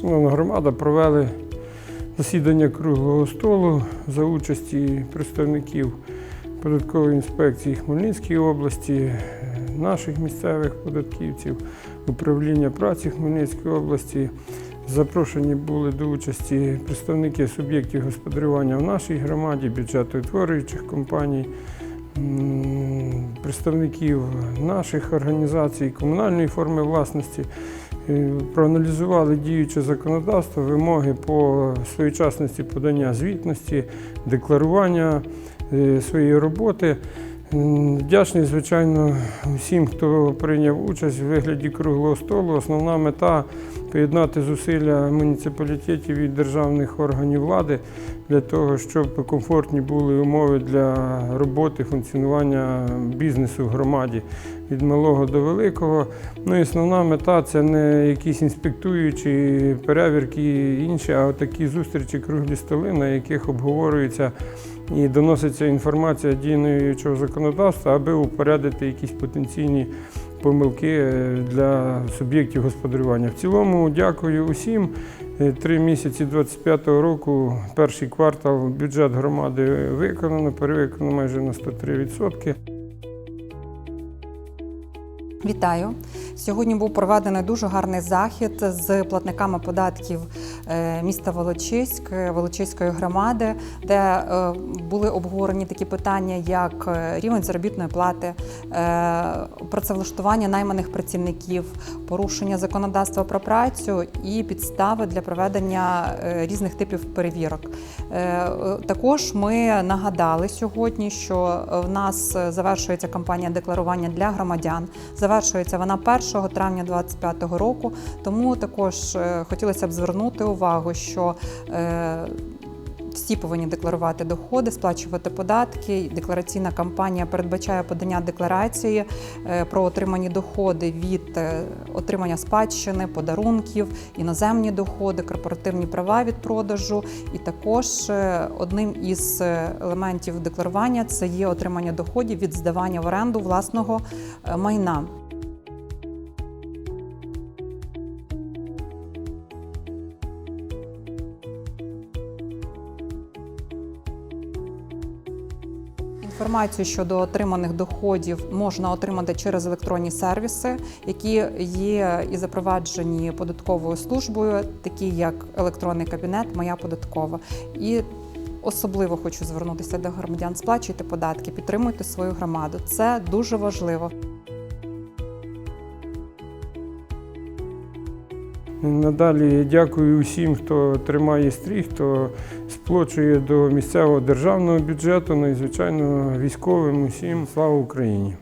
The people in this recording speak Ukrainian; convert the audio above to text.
Шановна громада, провели засідання круглого столу за участі представників податкової інспекції Хмельницької області, наших місцевих податківців, управління праці Хмельницької області. Запрошені були до участі представники суб'єктів господарювання в нашій громаді, бюджетоутворюючих компаній, представників наших організацій, комунальної форми власності. Проаналізували діюче законодавство, вимоги по своєчасності подання звітності, декларування е, своєї роботи. Вдячний, звичайно, всім, хто прийняв участь у вигляді круглого столу. Основна мета поєднати зусилля муніципалітетів і державних органів влади для того, щоб комфортні були умови для роботи, функціонування бізнесу в громаді від малого до великого. Ну і основна мета це не якісь інспектуючі перевірки і інші, а такі зустрічі круглі столи, на яких обговорюється і доноситься інформація діючого законодавства, аби упорядити якісь потенційні помилки е, для суб'єктів господарювання. В цілому дякую усім. Е, Три місяці 25-го року, перший квартал бюджет громади виконано, перевиконано майже на 103%. Вітаю! Сьогодні був проведений дуже гарний захід з платниками податків міста Волочиськ, е, Волочиської громади, де е, були обговорені такі питання, як е, рівень заробітної плати, е, працевлаштування найманих працівників, порушення законодавства про працю і підстави для проведення е, різних типів перевірок. Е, е, Також ми нагадали сьогодні, що в нас завершується кампанія декларування для громадян. Завершується вона 1 травня 2025 року. Тому також е, хотілося б звернути увагу, що е, всі повинні декларувати доходи, сплачувати податки. Деклараційна кампанія передбачає подання декларації е, про отримані доходи від е, отримання спадщини, подарунків, іноземні доходи, корпоративні права від продажу. І також одним із елементів декларування це є отримання доходів від здавання в оренду власного майна. Інформацію щодо отриманих доходів можна отримати через електронні сервіси, які є і запроваджені податковою службою, такі як електронний кабінет Моя податкова. І особливо хочу звернутися до громадян. Сплачуйте податки, підтримуйте свою громаду. Це дуже важливо. Надалі дякую усім, хто тримає стрій, хто сплочує до місцевого державного бюджету, ну і звичайно військовим усім. Слава Україні!